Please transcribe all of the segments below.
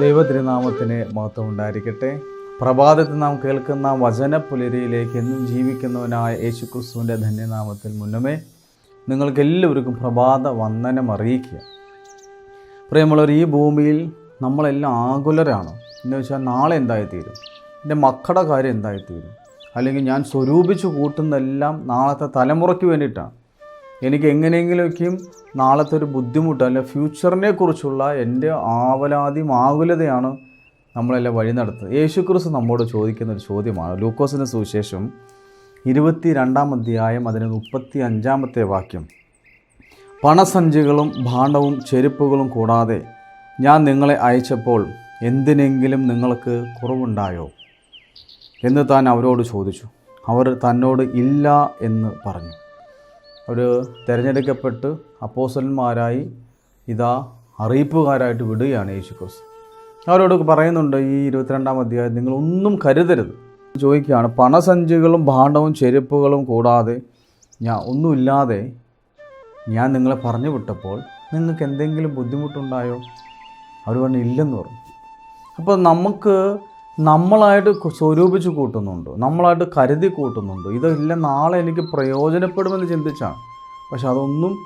ദൈവതിരുനാമത്തിന് മഹത്വം ഉണ്ടായിരിക്കട്ടെ പ്രഭാതത്തിൽ നാം കേൾക്കുന്ന വചനപ്പുലരിയിലേക്ക് എന്നും ജീവിക്കുന്നവനായ യേശുക്രിസ്തുവിന്റെ ധന്യനാമത്തിൽ മുന്നമേ നിങ്ങൾക്ക് എല്ലാവർക്കും പ്രഭാത വന്ദനം അറിയിക്കുക. പ്രിയമുള്ളവർ ഈ ഭൂമിയിൽ നമ്മളെല്ലാം ആകുലരാണ്. എന്ന് വെച്ചാൽ നാളെ എന്തായിത്തീരും? എന്റെ മക്കളുടെ കാര്യം എന്തായിത്തീരും? അല്ലെങ്കിൽ ഞാൻ സ്വരൂപിച്ച് കൂട്ടുന്നതെല്ലാം നാളത്തെ തലമുറയ്ക്ക് വേണ്ടിയിട്ടാണ്. എനിക്ക് എങ്ങനെയെങ്കിലൊക്കെയും നാളത്തെ ഒരു ബുദ്ധിമുട്ട് അല്ലെ ഫ്യൂച്ചറിനെ കുറിച്ചുള്ള എന്റെ ആവലാതിയും ആകുലതയാണ് നമ്മളെല്ലാം വഴി നടത്തുന്നത്. യേശു യേശുക്രിസ്തു നമ്മോട് ചോദിക്കുന്ന ഒരു ചോദ്യമാണ്. ലൂക്കോസിന്റെ സുവിശേഷം ഇരുപത്തി രണ്ടാം അധ്യായം അതിന് മുപ്പത്തി അഞ്ചാമത്തെ വാക്യം. പണസഞ്ചികളും ഭാണ്ഡവും ചെരുപ്പുകളും കൂടാതെ ഞാൻ നിങ്ങളെ അയച്ചപ്പോൾ എന്തിനെങ്കിലും നിങ്ങൾക്ക് കുറവുണ്ടായോ? എന്ന് താൻ അവരോട് ചോദിച്ചു. അവർ തന്നോട് ഇല്ല എന്ന് പറഞ്ഞു. അവർ തിരഞ്ഞെടുക്കപ്പെട്ട് അപ്പോസലന്മാരായി ഇതാ അറിയിപ്പുകാരായിട്ട് വിടുകയാണ് യേശു അവരോട് പറയുന്നുണ്ട് ഈ ഇരുപത്തിരണ്ടാം അധ്യായം നിങ്ങളൊന്നും കരുതരുത്. ചോദിക്കുകയാണ് പണസഞ്ചികളും ഭാണ്ഡവും ചെരുപ്പുകളും കൂടാതെ ഞാൻ ഒന്നുമില്ലാതെ ഞാൻ നിങ്ങളെ പറഞ്ഞു വിട്ടപ്പോൾ നിങ്ങൾക്ക് എന്തെങ്കിലും ബുദ്ധിമുട്ടുണ്ടായോ? അവർ പറഞ്ഞു ഇല്ലെന്ന് പറഞ്ഞു. അപ്പോൾ നമുക്ക് നമ്മളായിട്ട് സ്വരൂപിച്ച് കൂട്ടുന്നുണ്ട്. നമ്മളായിട്ട് കരുതി കൂട്ടുന്നുണ്ട്. ഇതല്ല നാളെ എനിക്ക് പ്രയോജനപ്പെടുമെന്ന് ചിന്തിച്ചാണ്. പക്ഷെ അതൊന്നും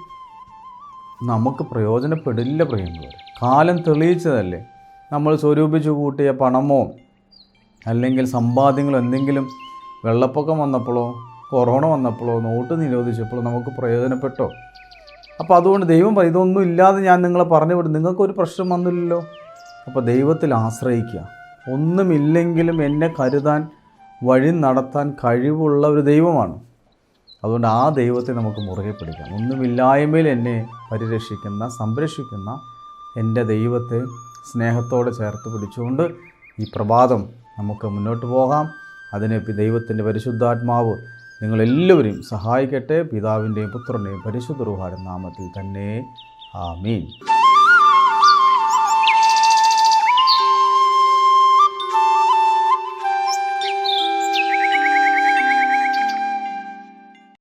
നമുക്ക് പ്രയോജനപ്പെടില്ല പ്രിയമുള്ളവർ കാലം തെളിയിച്ചതല്ലേ? നമ്മൾ സ്വരൂപിച്ച് കൂട്ടിയ പണമോ അല്ലെങ്കിൽ സമ്പാദ്യങ്ങളോ എന്തെങ്കിലും വെള്ളപ്പൊക്കം വന്നപ്പോഴോ കൊറോണ വന്നപ്പോഴോ നോട്ട് നിരോധിച്ചപ്പോഴോ നമുക്ക് പ്രയോജനപ്പെട്ടോ? അപ്പോൾ അതുകൊണ്ട് ദൈവം ഇതൊന്നും ഇല്ലാതെ ഞാൻ നിങ്ങളെ പറഞ്ഞു വിടും നിങ്ങൾക്കൊരു പ്രശ്നം വന്നില്ലല്ലോ. അപ്പോൾ ദൈവത്തിൽ ആശ്രയിക്കുക. ഒന്നുമില്ലെങ്കിലും എന്നെ കരുതാൻ വഴി നടത്താൻ കഴിവുള്ള ഒരു ദൈവമാണ്. അതുകൊണ്ട് ആ ദൈവത്തെ നമുക്ക് മുറുകെ പിടിക്കാം. ഒന്നുമില്ലായ്മയിൽ എന്നെ പരിരക്ഷിക്കുന്ന സംരക്ഷിക്കുന്ന എന്റെ ദൈവത്തെ സ്നേഹത്തോടെ ചേർത്ത് പിടിച്ചുകൊണ്ട് ഈ പ്രഭാതം നമുക്ക് മുന്നോട്ട് പോകാം. അതിനെ ദൈവത്തിന്റെ പരിശുദ്ധാത്മാവ് നിങ്ങളെല്ലാവരെയും സഹായിക്കട്ടെ. പിതാവിന്റെയും പുത്രന്റെയും പരിശുദ്ധ നാമത്തിൽ തന്നെ. ആമീൻ.